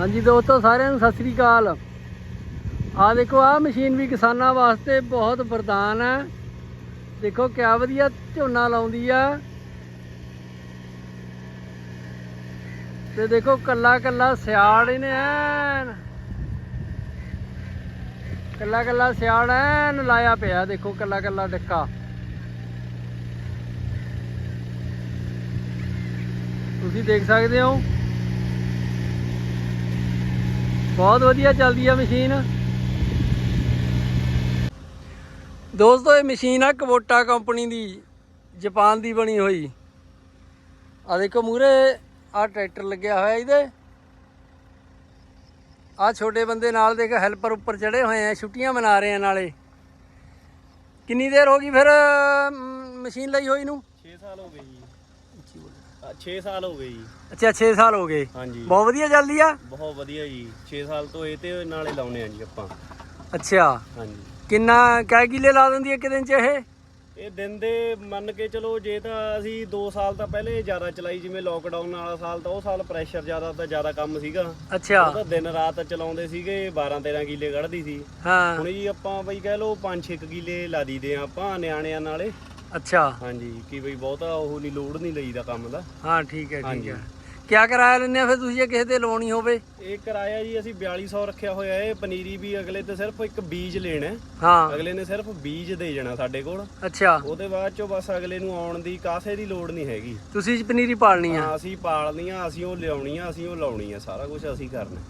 ਹਾਂਜੀ ਦੋਸਤੋ, ਸਾਰਿਆਂ ਨੂੰ ਸਤਿ ਸ੍ਰੀ ਅਕਾਲ। ਆ ਦੇਖੋ ਆ ਮਸ਼ੀਨ ਵੀ ਕਿਸਾਨਾਂ ਵਾਸਤੇ ਬਹੁਤ ਵਰਦਾਨ ਹੈ। ਦੇਖੋ, ਕਿਆ ਵਧੀਆ ਝੋਨਾ ਲਾਉਂਦੀ ਆ। ਤੇ ਦੇਖੋ ਕੱਲਾ ਕੱਲਾ ਸਿਆੜ ਇਹਨੇ ਐਨ। ਕੱਲਾ ਕੱਲਾ ਸਿਆੜ ਐਨ ਲਾਇਆ ਪਿਆ, ਦੇਖੋ ਕੱਲਾ ਕੱਲਾ ਡਿੱਕਾ। ਤੁਸੀਂ ਦੇਖ ਸਕਦੇ ਹੋ? ਬਹੁਤ ਵਧੀਆ ਚੱਲਦੀ ਆ ਮਸ਼ੀਨ। ਦੋਸਤੋ, ਇਹ ਮਸ਼ੀਨ ਆ ਕਵੋਟਾ ਕੰਪਨੀ ਦੀ, ਜਾਪਾਨ ਦੀ ਬਣੀ ਹੋਈ। ਆ ਦੇਖੋ ਮੂਰੇ ਆ ਟਰੈਕਟਰ ਲੱਗਿਆ ਹੋਇਆ ਇਹਦੇ। ਆ ਛੋਟੇ ਬੰਦੇ ਨਾਲ ਦੇਖ, ਹੈਲਪਰ ਉੱਪਰ ਚੜੇ ਹੋਏ ਆ, ਛੁੱਟੀਆਂ ਮਨਾ ਰਹੇ ਆ ਨਾਲੇ। ਕਿੰਨੀ ਦੇਰ ਹੋ ਗਈ ਫਿਰ ਮਸ਼ੀਨ ਲਈ ਹੋਈ ਨੂੰ? 6 ਸਾਲ ਹੋ ਗਏ ਜੀ। 6 ਸਾਲ ਹੋ ਗਏ ਜੀ। ਅੱਛਾ 6 ਸਾਲ ਹੋ ਗਏ। ਹਾਂਜੀ। ਬਹੁਤ ਵਧੀਆ ਚੱਲਦੀ ਆ। ਬਹੁਤ ਵਧੀਆ ਜੀ। 6 ਸਾਲ ਤੋਂ ਇਹ ਤੇ ਨਾਲੇ ਲਾਉਣੇ ਆ ਜੀ ਆਪਾਂ। ਅੱਛਾ। ਹਾਂਜੀ। ਕਿੰਨਾ ਕੈ ਕਿਲੇ ਲਾ ਦਿੰਦੀ ਇੱਕ ਦਿਨ ਚ ਇਹ? ਇਹ ਦਿਨ ਦੇ ਮੰਨ ਕੇ ਚਲੋ ਜੇ ਤਾਂ ਅਸੀਂ 2 ਸਾਲ ਤਾਂ ਪਹਿਲੇ ਜ਼ਿਆਦਾ ਚਲਾਈ ਜਿਵੇਂ ਲੋਕਡਾਊਨ ਵਾਲਾ ਸਾਲ ਤਾਂ ਉਹ ਸਾਲ ਪ੍ਰੈਸ਼ਰ ਜ਼ਿਆਦਾ ਤਾਂ ਜ਼ਿਆਦਾ ਕੰਮ ਸੀਗਾ। ਅੱਛਾ। ਉਹ ਤਾਂ ਦਿਨ ਰਾਤ ਚਲਾਉਂਦੇ ਸੀਗੇ 12 13 ਕਿੱਲੇ ਕੱਢਦੀ ਸੀ। ਹਾਂ। ਹੁਣ ਜੀ ਆਪਾਂ ਬਈ ਕਹਿ ਲਓ 5 6 ਕਿੱਲੇ ਲਾ ਦਈਦੇ ਆ ਆਪਾਂ ਨਿਆਣਿਆਂ ਨਾਲੇ। ਅੱਛਾ। ਹਾਂਜੀ ਕੀ ਬਈ ਬਹੁਤਾ ਉਹ ਨਹੀਂ ਲੋਡ ਨਹੀਂ ਲਈਦਾ ਕੰਮ ਦਾ। ਹਾਂ ਠੀਕ ਹੈ ਠੀਕ ਹਾਂਜੀ। ਹੈ ਕਿਆ ਕਰਾਇਆ ਲੈਂਦੇ ਆ ਫਿਰ ਤੁਸੀਂ ਜੇ ਕਿਸੇ ਤੇ ਲਾਉਣੀ ਹੋਵੇ? ਇਹ ਕਿਰਾਇਆ ਜੀ ਅਸੀਂ 4200 ਰੱਖਿਆ ਹੋਇਆ ਹੈ ਪਨੀਰੀ ਵੀ ਅਗਲੇ ਤੇ ਸਿਰਫ ਇੱਕ ਬੀਜ ਲੈਣਾ ਹੈ। ਹਾਂ। ਅਗਲੇ ਨੇ ਸਿਰਫ ਬੀਜ ਦੇ ਜਾਣਾ ਸਾਡੇ ਕੋਲ। ਅੱਛਾ। ਉਹਦੇ ਬਾਅਦ ਚੋਂ ਬਸ ਅਗਲੇ ਨੂੰ ਆਉਣ ਦੀ ਕਾਸੇ ਦੀ ਲੋੜ ਨਹੀਂ ਹੈਗੀ। ਤੁਸੀਂ ਪਨੀਰੀ ਪਾਲਣੀ ਆ? ਹਾਂ ਅਸੀਂ ਪਾਲਣੀਆਂ ਅਸੀਂ ਉਹ ਲਿਆਉਣੀ ਆ ਅਸੀਂ ਉਹ ਲਾਉਣੀ ਆ ਸਾਰਾ ਕੁਝ ਅਸੀਂ ਕਰਨਾ।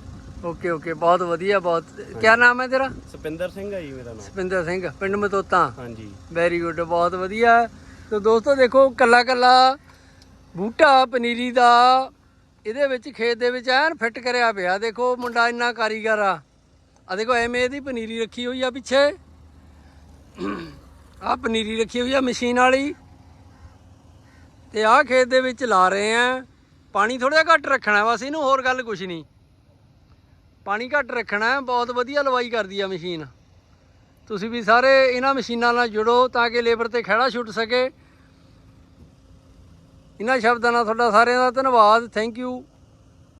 ਓਕੇ ਓਕੇ ਬਹੁਤ ਵਧੀਆ ਬਹੁਤ। ਕਿਆ ਨਾਮ ਹੈ ਤੇਰਾ? ਸੁਪਿੰਦਰ ਸਿੰਘ ਹੈ ਜੀ ਮੇਰਾ ਨਾਮ। ਸਪਿੰਦਰ ਸਿੰਘ ਪਿੰਡ ਮਤੋਤਾ। ਹਾਂਜੀ। ਵੈਰੀ ਗੁੱਡ ਬਹੁਤ ਵਧੀਆ। ਤੇ ਦੋਸਤੋ ਦੇਖੋ ਕੱਲਾ ਕੱਲਾ ਬੂਟਾ ਪਨੀਰੀ ਦਾ ਇਹਦੇ ਵਿੱਚ ਖੇਤ ਦੇ ਵਿੱਚ ਐਨ ਫਿੱਟ ਕਰਿਆ ਪਿਆ। ਦੇਖੋ ਮੁੰਡਾ ਇੰਨਾ ਕਾਰੀਗਰ ਆ। ਆ ਦੇਖੋ ਐਵੇਂ ਇਹਦੀ ਪਨੀਰੀ ਰੱਖੀ ਹੋਈ ਆ ਪਿੱਛੇ। ਆ ਪਨੀਰੀ ਰੱਖੀ ਹੋਈ ਆ ਮਸ਼ੀਨ ਵਾਲੀ। ਤੇ ਆ ਖੇਤ ਦੇ ਵਿੱਚ ਲਾ ਰਹੇ ਆ। ਪਾਣੀ ਥੋੜਾ ਜਿਹਾ ਘੱਟ ਰੱਖਣਾ ਬਸ ਇਹਨੂੰ ਹੋਰ ਗੱਲ ਕੁਝ ਨਹੀਂ। ਪਾਣੀ ਘੱਟ ਰੱਖਣਾ ਹੈ, ਬਹੁਤ ਵਧੀਆ ਲਵਾਈ ਕਰਦੀ ਆ ਮਸ਼ੀਨ। ਤੁਸੀਂ ਵੀ ਸਾਰੇ ਇਹਨਾਂ ਮਸ਼ੀਨਾਂ ਨਾਲ ਜੁੜੋ ਤਾਂ ਕਿ ਲੇਬਰ ਤੇ ਖੜਾ ਛੁੱਟ ਸਕੇ। ਇਹਨਾਂ ਸ਼ਬਦਾਂ ਨਾਲ ਤੁਹਾਡਾ ਸਾਰਿਆਂ ਦਾ ਧੰਨਵਾਦ। Thank you